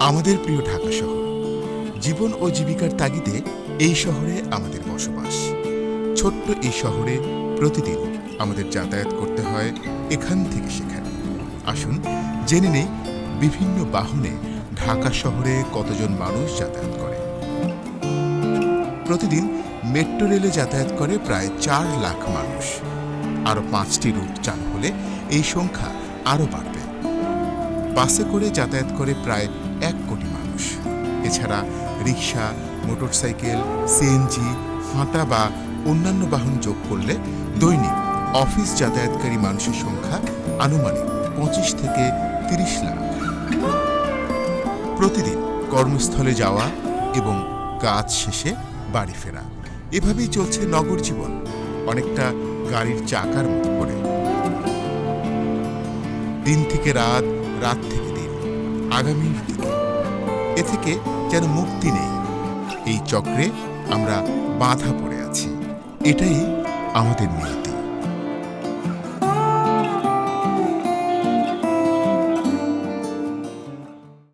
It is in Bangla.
আমাদের প্রিয় ঢাকা শহর। জীবন ও জীবিকার তাগিদে এই শহরে আমাদের বসবাস। ছোট্ট এই শহরে প্রতিদিন আমাদের যাতায়াত করতে হয় এখান থেকে সেখানে। আসুন, জেনে নেই বিভিন্ন বাহনে ঢাকা শহরে কতজন মানুষ যাতায়াত করে। প্রতিদিন মেট্রো রেলে যাতায়াত করে প্রায় চার লাখ মানুষ। আরও পাঁচটি রুট চালু হলে এই সংখ্যা আরও বাড়বে। বাসে করে যাতায়াত করে প্রায় এক কোটি মানুষ। এছাড়া রিক্সা, মোটরসাইকেল সিএনজি হাঁটা বা অন্যান্য বাহন যোগ করলে দৈনিক অফিস যাতায়াতকারী মানুষের সংখ্যা আনুমানিক পঁচিশ থেকে তিরিশ লাখ। প্রতিদিন কর্মস্থলে যাওয়া এবং কাজ শেষে বাড়ি ফেরা, এভাবেই চলছে নগর জীবন। অনেকটা গাড়ির চাকার মতো করে। দিন থেকে রাত রাত থেকে দিন, আগামী দিকে এ থেকে যেন মুক্তি নেই। এই চক্রে আমরা বাধা পড়ে আছি। এটাই আমাদের নিয়তি